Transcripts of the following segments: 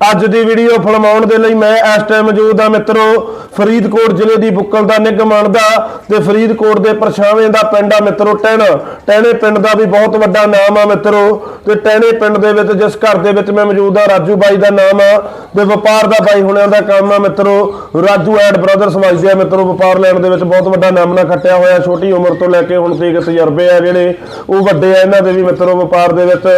ਅੱਜ ਦੀ ਵੀਡੀਓ ਫਲਮਾਉਣ ਦੇ ਲਈ ਮੈਂ ਇਸ ਟਾਈਮ ਮੌਜੂਦ ਹਾਂ ਮਿੱਤਰੋ, ਫਰੀਦਕੋਟ ਜ਼ਿਲ੍ਹੇ ਦੀ ਬੁੱਕਲ ਦਾ ਨਿਗਮਾਨ ਦਾ ਤੇ ਫਰੀਦਕੋਟ ਦੇ ਪਰਛਾਵੇਂ ਦਾ ਪਿੰਡ ਆ ਮਿੱਤਰੋ ਟਹਿਣਾ ਟਹਿਣੇ ਪਿੰਡ ਦਾ ਵੀ ਬਹੁਤ ਵੱਡਾ ਨਾਮ ਆ ਮਿੱਤਰੋ ਤੇ ਟਹਿਣੇ ਪਿੰਡ ਦੇ ਵਿੱਚ ਜਿਸ ਘਰ ਦੇ ਵਿੱਚ ਮੈਂ ਮੌਜੂਦ ਆ ਰਾਜੂ ਬਾਈ ਦਾ ਨਾਮ ਆ ਤੇ ਵਪਾਰ ਦਾ ਬਾਈ ਹੁਣਿਆਂ ਦਾ ਕੰਮ ਆ ਮਿੱਤਰੋ, ਰਾਜੂ ਐਂਡ ਬ੍ਰਦਰਸ ਵਜਦੇ ਆ ਮਿੱਤਰੋ, ਵਪਾਰ ਲੈਣ ਦੇ ਵਿੱਚ ਬਹੁਤ ਵੱਡਾ ਨਾਮ ਨਾ ਖੱਟਿਆ ਹੋਇਆ, ਛੋਟੀ ਉਮਰ ਤੋਂ ਲੈ ਕੇ ਹੁਣ ਤੱਕ ਤਜਰਬੇ ਆ ਜਿਹੜੇ, ਉਹ ਵੱਡੇ ਆ ਇਹਨਾਂ ਦੇ ਵੀ ਮਿੱਤਰੋ ਵਪਾਰ ਦੇ ਵਿੱਚ।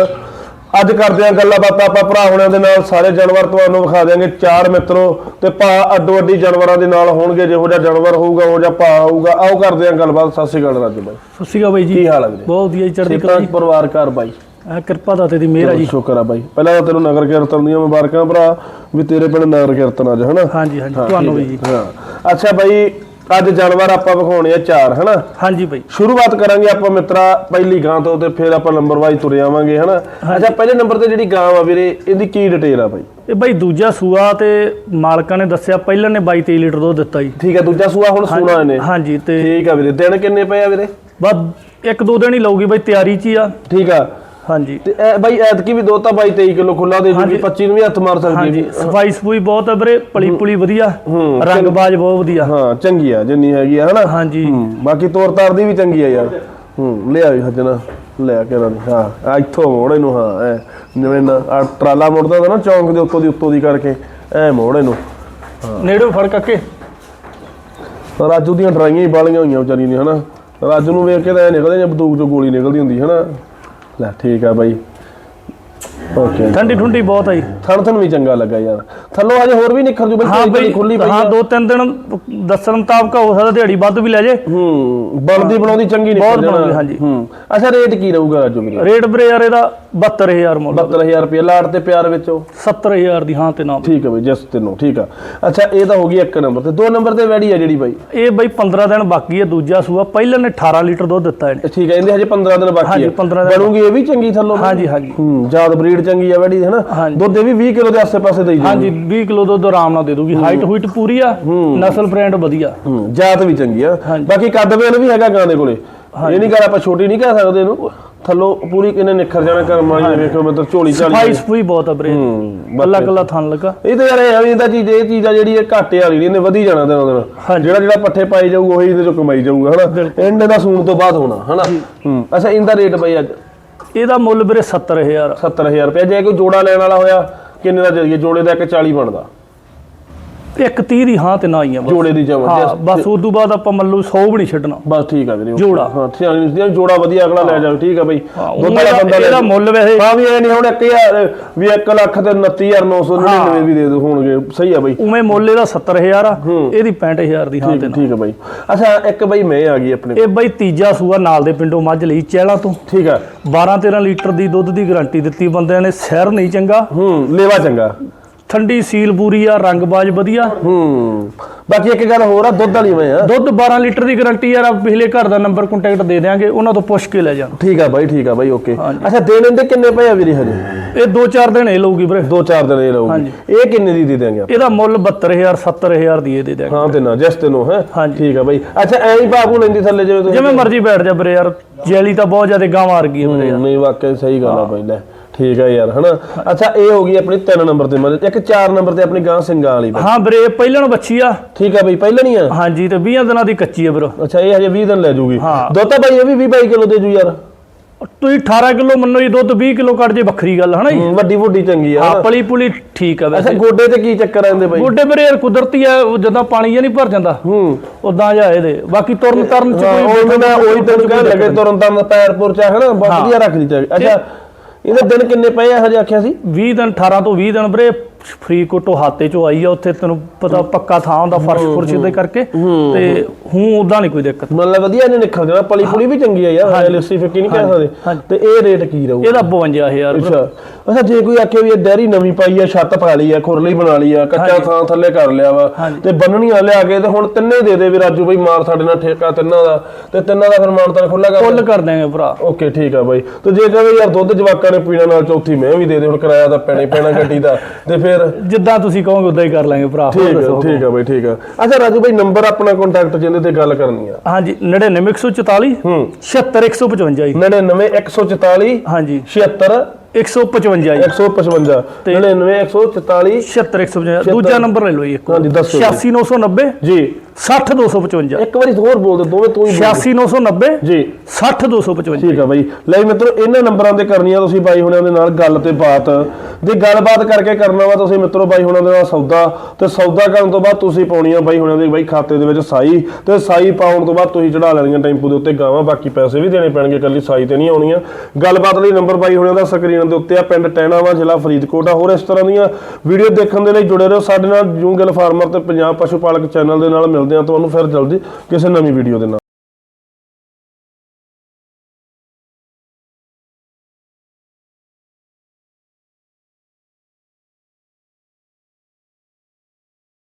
ਅੱਜ ਕਰਦੇ ਆ ਗੱਲਾਂ ਬਾਤਾਂ ਆਪਾਂ ਭਰਾ ਹੁਣਿਆਂ ਦੇ ਨਾਲ ਸਾਰੇ ਜਾਨਵਰ ਤੁਹਾਨੂੰ ਵਿਖਾ ਦਿਆਂਗੇ ਚਾਰ ਮਿੱਤਰੋ ਤੇ ਭਾ ਅੱਡੋ ਅੱਡੀ ਜਾਨਵਰਾਂ ਦੇ ਨਾਲ ਹੋਣਗੇ ਜਿਹੋ ਜਿਹਾ ਜਾਨਵਰ ਹੋਊਗਾ ਉਹ ਜਿਹਾ ਭਾ ਹੋਊਗਾ। ਆਓ ਕਰਦੇ ਆ ਗੱਲਬਾਤ ਸਤਿ ਸ਼੍ਰੀ ਅਕਾਲ ਰਾਜੂ ਬਾਈ। ਸਤਿ ਸ਼੍ਰੀ ਅਕਾਲ ਬਾਈ ਜੀ। ਕੀ ਹਾਲ ਹੈ ਵੀਰੇ? ਬਹੁਤ ਵਧੀਆ ਜੀ, ਚੜ੍ਹਦੀ ਕਲਾ ਜੀ। ਪਰਿਵਾਰ ਘਰ ਬਾਈ। ਆ ਕਿਰਪਾ ਦਾਤੇ ਦੀ ਮਿਹਰ ਆ ਜੀ। ਸ਼ੁਕਰ ਆ ਬਾਈ। ਪਹਿਲਾਂ ਤਾਂ ਤੈਨੂੰ ਨਗਰ ਕੀਰਤਨ ਦੀਆਂ ਮੁਬਾਰਕਾਂ ਭਰਾ ਵੀ ਤੇਰੇ ਪਿੰਡ ਨਗਰ ਕੀਰਤਨ ਅੱਜ ਹਨਾ? ਹਾਂਜੀ ਹਾਂਜੀ ਤੁਹਾਨੂੰ ਵੀ ਜੀ। ਹਾਂ। ਅੱਛਾ ਬਾਈ ਅੱਜ ਜਾਨਵਰ ਆਪਾਂ ਵਿਖਾਉਣੇ ਆ ਚਾਰ ਹਨਾ? ਹਾਂਜੀ ਬਾਈ। ਸ਼ੁਰੂਆਤ ਕਰਾਂਗੇ ਆਪਾਂ ਮਿੱਤਰਾ ਪਹਿਲੀ ਗਾਂ ਤੋਂ ਤੇ ਫਿਰ ਆਪਾਂ ਨੰਬਰ ਵਾਈਜ਼ ਤੁਰੇ ਆਵਾਂਗੇ ਹਨਾ? ਅੱਛਾ ਪਹਿਲੇ ਨੰਬਰ ਤੇ ਜਿਹੜੀ ਗਾਂ ਆ ਵੀਰੇ ਇਹਦੀ ਕੀ ਡਿਟੇਲ ਆ ਬਾਈ? ਇਹ ਬਾਈ ਦੂਜਾ ਸੂਆ ਤੇ ਮਾਲਕਾਂ ਨੇ ਦੱਸਿਆ ਪਹਿਲਾਂ ਨੇ 22 23 ਲੀਟਰ ਦੁੱਧ ਦਿੱਤਾ ਜੀ। ਠੀਕ ਆ ਦੂਜਾ ਸੂਆ ਹੁਣ ਸੂਣਾ ਇਹਨੇ ਹਾਂਜੀ ਤੇ ਠੀਕ ਆ ਵੀਰੇ ਦਿਨ ਕਿੰਨੇ ਪਏ ਆ ਵੀਰੇ? ਬਸ ਇੱਕ ਦੋ ਦਿਨ ਹੀ ਲਊਗੀ ਬਾਈ ਤਿਆਰੀ 'ਚ ਹੀ ਆ। ਠੀਕ ਆ। ਹਾਂਜੀ। ਤੇ ਇਹ ਬਾਈ ਐਤਕੀ ਵੀ ਦੋ ਤਾਂ ਬਾਈ 23 ਕਿਲੋ ਖੁੱਲਾ ਦੇ ਜੂਗੀ ਹਾਂਜੀ। 25 ਨੂੰ ਵੀ ਹੱਥ ਮਾਰ ਸਕਦੀ ਹਾਂਜੀ। ਹੈ ਸਫ਼ਾਈ ਸਫੂਈ ਬਹੁਤ ਹੈ ਵੀਰੇ ਪਲੀ ਪੁਲੀ ਵਧੀਆ। ਹੂੰ, ਰੰਗਬਾਜ਼ ਬਹੁਤ ਵਧੀਆ। ਹਾਂ ਚੰਗੀ ਆ ਜਿੰਨੀ ਹੈਗੀ ਆ ਹਨਾ? ਹਾਂਜੀ। ਹੂੰ ਬਾਕੀ ਤੋਰ ਤਾਰ ਦੀ ਵੀ ਚੰਗੀ ਆ ਯਾਰ। ਹੂੰ ਲੈ ਆਈ ਹਜਣਾ ਲੈ ਕੇ ਰਾਂ ਹਾਂ ਆ ਇੱਥੋਂ ਮੋੜ ਇਹਨੂੰ ਹਾਂ ਐ ਜਿਵੇਂ ਨਾ ਆਹ ਟਰਾਲਾ ਮੁੜਦਾ ਹੁੰਦਾ ਨਾ ਚੌਂਕ ਦੇ ਉੱਤੋਂ ਦੀ ਉੱਤੋਂ ਦੀ ਕਰਕੇ ਐ ਮੋੜ ਇਹਨੂੰ ਨੇੜੇ ਫੜ ਕੱਕੇ। ਰਾਜੂ ਦੀਆਂ ਡਰਾਈਆਂ ਹੀ ਬਾਲੀਆਂ ਹੋਈਆਂ ਵਿਚਾਰੀ ਨੇ ਹਨਾ? ਰਾਜੂ ਨੂੰ ਵੇਖ ਕੇ ਤਾਂ ਐ ਨਿਕਲਦੇ ਜਾਂ ਬੰਦੂਕ ਚੋਂ ਗੋਲੀ ਨਿਕਲਦੀ ਹੁੰਦੀ ਹਨਾ? ਲੈ ਠੀਕ ਆ ਬਾਈ। ਓਕੇ ਠੰਡੀ ਠੁੰਡੀ ਬਹੁਤ ਆ ਜੀ। ਥਣ ਥਣ ਵੀ ਚੰਗਾ ਲੱਗਾ ਯਾਰ। ਥੱਲੋਂ ਅਜੇ ਹੋਰ ਵੀ ਨਿਕਲ ਜੂ ਬਈ ਹਾਂ ਬਾਈ ਖੁੱਲੀ ਪਈ ਹਾਂ। ਦੋ ਤਿੰਨ ਦਿਨ ਦੱਸਣ ਮੁਤਾਬਕ ਹੋ ਸਕਦਾ ਦਿਹਾੜੀ ਵੱਧ ਵੀ ਲੈ ਜੇ। ਹੂੰ ਬਣਦੀ ਬਣਾਉਂਦੀ ਚੰਗੀ ਨਿਕਲ ਬਹੁਤ ਬਣਦੀ, ਹਾਂਜੀ। ਹੂੰ ਅੱਛਾ ਰੇਟ ਕੀ ਰਹੂਗਾ ਰਾਜੂ ਵੀਰੇ ਰੇਟ ਵੀਰੇ ਯਾਰ ਇਹਦਾ 72000 ਮੁੱਲ। 72000 ਰੁਪਏ ਲਾੜ ਤੇ ਪਿਆਰ ਵਿੱਚੋਂ 70000 ਦੀ ਹਾਂ ਤੇ ਨਾ। ਠੀਕ ਹੈ ਬਈ ਜਸ ਤੈਨੂੰ ਠੀਕ ਆ। ਅੱਛਾ ਇਹ ਤਾਂ ਹੋ ਗਈ ਇੱਕ ਨੰਬਰ ਤੇ। ਦੋ ਨੰਬਰ ਤੇ ਵੈੜੀ ਆ ਜਿਹੜੀ ਬਾਈ। ਇਹ ਬਈ 15 ਦਿਨ ਬਾਕੀ ਹੈ ਦੂਜਾ ਸੂਆ। ਪਹਿਲਾਂ ਨੇ 18 ਲੀਟਰ ਦੁੱਧ ਦਿੱਤਾ ਇਹਨੇ। ਇਹ ਠੀਕ ਹੈ ਇਹਦੇ ਹਜੇ 15 ਦਿਨ ਬਾਕੀ ਹਾਂਜੀ, ਹੈ 15 ਦਿਨ ਬਣੂਗੀ ਇਹ ਵੀ ਚੰਗੀ ਥੱਲੋਂ ਹਾਂਜੀ ਹਾਂਜੀ। ਹੂੰ ਜਾਤ ਬਰੀਡ ਚੰਗੀ ਆ ਵੈੜੀ ਹੈ ਨਾ ਹਾਂਜੀ। ਦੁੱਧ ਇਹ ਵੀ 20 ਕਿਲੋ ਦੇ ਆਸੇ-ਪਾਸੇ ਦੇਈ ਹਾਂਜੀ 20 ਕਿਲੋ ਦੁੱਧ ਆਰਾਮ ਨਾਲ ਦੇ ਦੂਗੀ ਹਾਈਟ ਹੂਈਟ ਪੂਰੀ ਆ ਨਸਲ ਬ੍ਰਾਂਡ ਵਧੀਆ। ਹੂੰ ਜਾਤ ਵੀ ਚੰਗੀ ਆ। ਹਾਂਜੀ। ਬਾਕੀ ਕੱਦ ਵੇਲ ਵੀ ਹੈਗਾ ਗਾਂ ਦੇ ਕੋਲੇ। ਇਹ ਨਹੀਂ ਗੱਲ ਆਪਾਂ ਛੋਟੀ ਨਹੀਂ ਕਹਿ ਸਕਦੇ ਇਹਨੂੰ। ਥੱਲੋਂ ਪੂਰੀ ਕਿਨੇ ਨਿਖਰ ਜਾਣਾ ਕਰਮ ਨੇ ਵੇਖੋ ਮਤਲਬ ਝੋਲੀ ਸਫ਼ਾਈ ਸਫੂਈ ਬਹੁਤ ਆ ਵੀਰੇ ਹੂੰ ਕੱਲਾ ਕੱਲਾ ਥਣ ਲੱਗਾ। ਇਹ ਤਾਂ ਯਾਰ ਇਹ ਆ ਵੀ ਇਹਦਾ ਚੀਜ਼ ਇਹ ਚੀਜ਼ ਆ ਜਿਹੜੀ ਇਹ ਘਾਟੇ ਵਾਲੀ ਨਹੀਂ ਇਹਨੇ ਵਧੀ ਜਾਣਾ ਦਿਨੋਂ ਦਿਨ। ਹਾਂਜੀ। ਜਿਹੜਾ ਜਿਹੜਾ ਪੱਠੇ ਪਾਈ ਜਾਊ ਉਹੀ ਇਹਦੇ ਚੋਂ ਕਮਾਈ ਜਾਊਗਾ ਹਨਾ? ਇਹਨੇ ਦਾ ਸੂਣ ਤੋਂ ਬਾਅਦ ਹੋਣਾ ਹਨਾ? ਹੂੰ ਅੱਛਾ ਇਹਦਾ ਰੇਟ ਬਈ ਅੱਜ? ਇਹਦਾ ਮੁੱਲ ਵੀਰੇ 70000 70000 ਰੁਪਏ ਜੇ ਕੋਈ ਜੋੜਾ ਲੈਣ ਵਾਲਾ ਹੋਇਆ, ਕਿੰਨੇ ਦਾ ਜਰੀਏ ਜੋੜੇ ਦਾ ਇੱਕ 40 ਬਣਦਾ। ਇੱਕ 30 ਦੀ ਹਾਂ ਤੇ ਨਾ ਹੀ ਆ ਬਸ। ਜੋੜੇ ਦੀ ਹਾਂ ਬਸ ਉਸ ਤੋਂ ਬਾਅਦ ਆਪਾਂ ਮੱਲੂ 100 ਵੀ ਨਹੀਂ ਛੱਡਣਾ। ਬਸ ਠੀਕ ਆ ਵੀਰੇ ਜੋੜਾ। ਹਾਂ ਸਿਆਣੀ ਨਹੀਂ ਜੋੜਾ ਵਧੀਆ ਅਗਲਾ ਲੈ ਜਾਓ ਠੀਕ ਆ ਬਈ। ਦੁੱਧ ਵਾਲਾ ਬੰਦਾ ਲੈ ਇਹਦਾ। ਮੁੱਲ ਵੈਸੇ ਹਾਂ ਵੀ ਇਹ ਨਹੀਂ ਹੁਣ 1000 ਵੀ 1 ਲੱਖ ਤੇ 29999 ਵੀ ਦੇ ਦੋ ਹੋਣਗੇ। ਸਹੀ ਆ ਬਈ। ਉਵੇਂ ਮੁੱਲ ਇਹਦਾ 70000 ਆ ਇਹਦੀ 65000 ਦੀ ਹਾਂ ਠੀਕ ਤੇ ਹੈ, ਨਾ। ਠੀਕ ਹੈ ਬਾਈ। ਅੱਛਾ ਇੱਕ ਬਾਈ ਮੈਂ ਆ ਗਈ ਆਪਣੇ ਕੋਲ। ਇਹ ਬਈ ਤੀਜਾ ਸੂਆ ਨਾਲ ਦੇ ਪਿੰਡੋਂ ਮੱਝ ਲਈ ਚਹਿਲਾ ਤੋਂ। ਠੀਕ ਆ। 12 13 ਲੀਟਰ ਦੀ ਦੁੱਧ ਦੀ ਗਾਰੰਟੀ ਦਿੱਤੀ ਬੰਦਿਆਂ ਨੇ ਸਿਰ ਨਹੀਂ ਚੰਗਾ। ਹੂੰ ਲੇਵਾ ਚੰਗਾ। ਠੰਡੀ ਸੀਲ ਪੂਰੀ ਆ ਰੰਗਬਾਜ਼ ਵਧੀਆ। ਹੂੰ ਬਾਕੀ ਇੱਕ ਗੱਲ ਹੋਰ ਆ ਦੁੱਧ ਵਾਲੀ ਮੈਂ ਆ ਦੁੱਧ 12 ਲੀਟਰ ਦੀ ਗਾਰੰਟੀ ਯਾਰ ਆ ਪਿਛਲੇ ਘਰ ਦਾ ਨੰਬਰ ਕੰਟੈਕਟ ਦੇ ਦਿਆਂਗੇ ਉਹਨਾਂ ਤੋਂ ਪੁੱਛ ਕੇ ਲੈ ਜਾਣ ਠੀਕ ਆ ਬਾਈ ਠੀਕ ਆ ਬਾਈ ਓਕੇ। ਹਾਂਜੀ। ਅੱਛਾ ਦੇਣ ਇਹਦੇ ਕਿੰਨੇ ਪਏ ਆ ਵੀਰੇ ਹਜੇ? ਇਹ 2-4 ਦਿਨ ਇਹ ਲਊਗੀ ਵੀਰੇ। ਦੋ ਚਾਰ ਦਿਨ ਇਹ ਰਹੂਗੀ। ਇਹ ਕਿੰਨੇ ਦੀ ਦੇ ਦਿਆਂਗੇ? ਇਹਦਾ ਮੁੱਲ 72000 70000 ਦੀ ਇਹ ਦੇ ਦਿਆਂਗੇ। ਹਾਂ ਤੇ ਨਾ ਜਸ ਤੈਨੂੰ ਹੈ? ਹਾਂਜੀ। ਠੀਕ ਆ ਬਾਈ। ਅੱਛਾ ਐਂ ਹੀ ਬਾਬੂ ਲੈਂਦੀ ਥੱਲੇ ਜਿਵੇਂ ਤੁਸੀਂ ਜਿਵੇਂ ਮਰਜ਼ੀ ਬੈਠ ਜਾ ਵੀਰੇ ਯਾਰ ਜੈਲੀ ਤਾਂ ਬਹੁਤ ਜ਼ਿਆਦਾ ਗਾਂ ਮਾਰ ਗਈ ਹੈ ਵੀਰੇ ਹੂੰ, ਨਹੀਂ ਵਾਕਿਆ ਸਹੀ ਗੱਲ ਆ ਬਾਈ ਲੈ। ਠੀਕ ਆ ਯਾਰ ਹਨਾ? ਅੱਛਾ ਇਹ ਹੋ ਗਈ ਆਪਣੀ 3 ਨੰਬਰ ਤੇ ਮਤਲਬ ਇੱਕ 4 ਨੰਬਰ ਤੇ ਆਪਣੀ ਗਾਂ ਸਿੰਘਾਂ ਵਾਲੀ। ਹਾਂ ਵੀਰੇ ਪਹਿਲਾਂ ਨੂੰ ਬੱਚੀ ਆ। ਠੀਕ ਆ ਬਾਈ ਪਹਿਲਾਂ ਨਹੀਂ ਆ। ਹਾਂਜੀ ਤੇ 20 ਦਿਨਾਂ ਦੀ ਕੱਚੀ ਆ ਵੀਰੋ। ਅੱਛਾ ਇਹ ਹਜੇ 20 ਦਿਨ ਲੈ ਜੂਗੀ। ਹਾਂ। ਦੁੱਧ ਤਾਂ ਬਾਈ ਇਹ ਵੀ 20 22 ਕਿਲੋ ਦੇ ਜੂ ਯਾਰ। ਤੁਸੀਂ 18 ਕਿਲੋ ਮੰਨੋ ਜੀ ਦੁੱਧ 20 ਕਿਲੋ ਕੱਢ ਜੇ ਵੱਖਰੀ ਗੱਲ ਹਨਾ ਜੀ? ਵੱਡੀ ਵੱਡੀ ਚੰਗੀ ਆ ਹਾਂ? ਪਲੀ ਪੁਲੀ ਠੀਕ ਆ ਅੱਛਾ ਵੈਸੇ ਗੋਡੇ ਤੇ ਕੀ ਚੱਕਰ ਆਂਦੇ ਬਾਈ? ਗੋਡੇ ਵੀਰੇ ਯਾਰ ਕੁਦਰਤੀ ਆ ਉਹ ਜਦੋਂ ਪਾਣੀ ਜਿਹਾ ਨਹੀਂ ਭਰ ਜਾਂਦਾ ਹੂੰ। ਉਦਾਂ ਜਾ ਇਹਦੇ। ਬਾਕੀ ਤੁਰਨ ਤਰਨ ਚ ਹਾਂ, ਕੋਈ ਉਹਨੂੰ ਮੈਂ ਉਹੀ ਤੈਨੂੰ ਕਹਿਣ ਲੱਗੇ ਤੁਰਨ ਤਾਂ ਪੈਰ ਪੁਰ ਚ ਹਨਾ? ਬਹੁਤ ਵਧੀਆ ਰੱਖਦੀ ਚਾਹੀਦੀ ਅੱਛਾ ਇਹਦੇ ਦਿਨ ਕਿੰਨੇ ਪਏ ਆ ਹਜੇ ਆਖਿਆ ਸੀ? 20 ਦਿਨ 18 ਤੋਂ 20 ਦਿਨ ਵੀਰੇ ਫਰੀ ਕੋਟੋ ਹਾਤੇ ਚੋਂ ਆਈ ਆ ਉੱਥੇ ਤੈਨੂੰ ਪਤਾ ਪੱਕਾ ਥਾਂ ਹੁੰਦਾ ਫਰਸ਼ ਫੁਰਸ਼ ਦੇ ਕਰਕੇ। ਤੇ ਹੂੰ ਉਦਾਂ ਨਹੀਂ ਕੋਈ ਦਿੱਕਤ। ਮਤਲਬ ਵਧੀਆ ਇਹਨੇ ਨਿਕਲ ਜਾਣਾ ਪਲੀ ਪੁਲੀ ਵੀ ਚੰਗੀ ਆ ਯਾਰ ਲਿਸੀ ਫਿੱਕੀ ਨਹੀਂ ਕਹਿ ਸਕਦੇ। ਤੇ ਇਹ ਰੇਟ ਕੀ ਰਹੂ ਇਹਦਾ 52000 ਅੱਛਾ। ਅੱਛਾ ਜੇ ਕੋਈ ਆਖੇ ਵੀ ਇਹ ਡੈਰੀ ਨਵੀਂ ਪਾਈ ਆ ਛੱਤ ਪਾ ਲਈ ਆ ਖੁਰਲੀ ਬਣਾ ਲਈ ਆ ਕੱਚਾ ਥਾਂ ਥੱਲੇ ਕਰ ਲਿਆ ਵਾ। ਤੇ ਬੰਨਣੀਆਂ ਲਿਆ ਕੇ ਤੇ ਹੁਣ ਤਿੰਨੇ ਦੇ ਦੇ ਵੀ ਰਾਜੂ ਬਈ ਮਾਰ ਸਾਡੇ ਨਾਲ ਠੇਕਾ ਤਿੰਨਾਂ ਦਾ। ਤੇ ਤਿੰਨਾਂ ਦਾ ਫਿਰ ਮਾਨਤਾਨ ਖੁੱਲਾ ਕਰ ਫੁੱਲ ਕਰ ਦਿਆਂਗੇ ਭਰਾ। ਓਕੇ ਠੀਕ ਆ ਬਾਈ। ਤੇ ਜੇ ਕਹੇ ਯਾਰ ਦੁੱਧ ਜਵਾਕਾਂ ਨੇ ਪੀਣਾ ਨਾਲ ਚੌਥੀ ਮੈਂ ਵੀ ਦੇ ਦੇ ਹੁਣ ਕਿਰਾਇਆ ਤਾਂ ਪੈਣਾ ਹੀ ਪੈਣਾ ਗੱਡੀ ਦਾ। ਤੇ ਫਿਰ ਫਿਰ? ਜਿੱਦਾਂ ਤੁਸੀਂ ਕਹੋਗੇ ਉਦਾਂ ਹੀ ਕਰ ਲਾਂਗੇ ਭਰਾ ਠੀਕ ਹੈ ਠੀਕ ਹੈ ਬਈ ਠੀਕ ਹੈ ਅੱਛਾ ਰਾਜੂ ਬਈ ਨੰਬਰ ਆਪਣਾ ਕੰਟੈਕਟ ਜਿਹਦੇ ਤੇ ਗੱਲ ਕਰਨੀ ਆ। ਹਾਂਜੀ 99144 ਹੂੰ। 76155 ਜੀ। 99 144 ਹਾਂਜੀ। 76 155 ਜੀ। 155 99 144 76155 ਦੂਜਾ ਨੰਬਰ ਲੈ ਲਓ ਜੀ। 86990 ਜੀ। 60255 ਇੱਕ ਵਾਰੀ ਹੋਰ ਬੋਲ ਦੇ ਦੋਵੇਂ ਤੂੰ ਹੀ ਬੋਲ 86990 ਜੀ। 60255 ਠੀਕ ਆ ਬਾਈ। ਲੈ ਮਿੱਤਰੋ ਇਹਨਾਂ ਨੰਬਰਾਂ ਤੇ ਕਰਨੀ ਆ ਤੁਸੀਂ ਬਾਈ ਹੁਣਾਂ ਦੇ ਨਾਲ ਗੱਲ ਤੇ ਬਾਤ। ਜੇ ਗੱਲਬਾਤ ਕਰਕੇ ਕਰਨਾ ਵਾ ਤੁਸੀਂ ਮਿੱਤਰੋ ਬਾਈ ਹੁਣਾਂ ਦੇ ਨਾਲ ਸੌਦਾ ਤੇ ਸੌਦਾ ਕਰਨ ਤੋਂ ਬਾਅਦ ਤੁਸੀਂ ਪਾਉਣੀ ਆ ਬਾਈ ਹੁਣਾਂ ਦੇ ਬਾਈ ਖਾਤੇ ਦੇ ਵਿੱਚ ਸਾਈ ਤੇ ਸਾਈ ਪਾਉਣ ਤੋਂ ਬਾਅਦ ਤੁਸੀਂ ਚੜਾ ਲੈਣੀਆਂ ਟੈਂਪੂ ਦੇ ਉੱਤੇ ਗਾਵਾਂ ਬਾਕੀ ਪੈਸੇ ਵੀ ਦੇਣੇ ਪੈਣਗੇ ਇਕੱਲੀ ਸਾਈ ਤੇ ਨਹੀਂ ਆਉਣੀਆਂ। ਗੱਲਬਾਤ ਲਈ ਨੰਬਰ ਬਾਈ ਹੁਣਾਂ ਦਾ ਸਕਰੀਨ ਦੇ ਉੱਤੇ ਆ ਪਿੰਡ ਟੈਣਾ ਵਾ ਜ਼ਿਲ੍ਹਾ ਫਰੀਦਕੋਟ ਆ। ਹੋਰ ਇਸ ਤਰ੍ਹਾਂ ਦੀਆਂ ਵੀਡੀਓ ਦੇਖਣ ਦੇ ਲਈ ਜੁੜੇ ਰਹੋ ਸਾਡੇ ਨਾਲ ਜੂੰਗਲ ਫਾਰਮਰ ਤੇ ਪੰਜਾਬ ਪਸ਼ੂ ਪਾਲਕ ਚੈਨਲ ਦੇ ਨਾਲ। ਮਿਲਦੇ ਆ ਤੁਹਾਨੂੰ ਫਿਰ ਜਲਦੀ ਕਿਸੇ ਨਵੀਂ ਵੀਡੀਓ ਦੇ ਨਾਲ।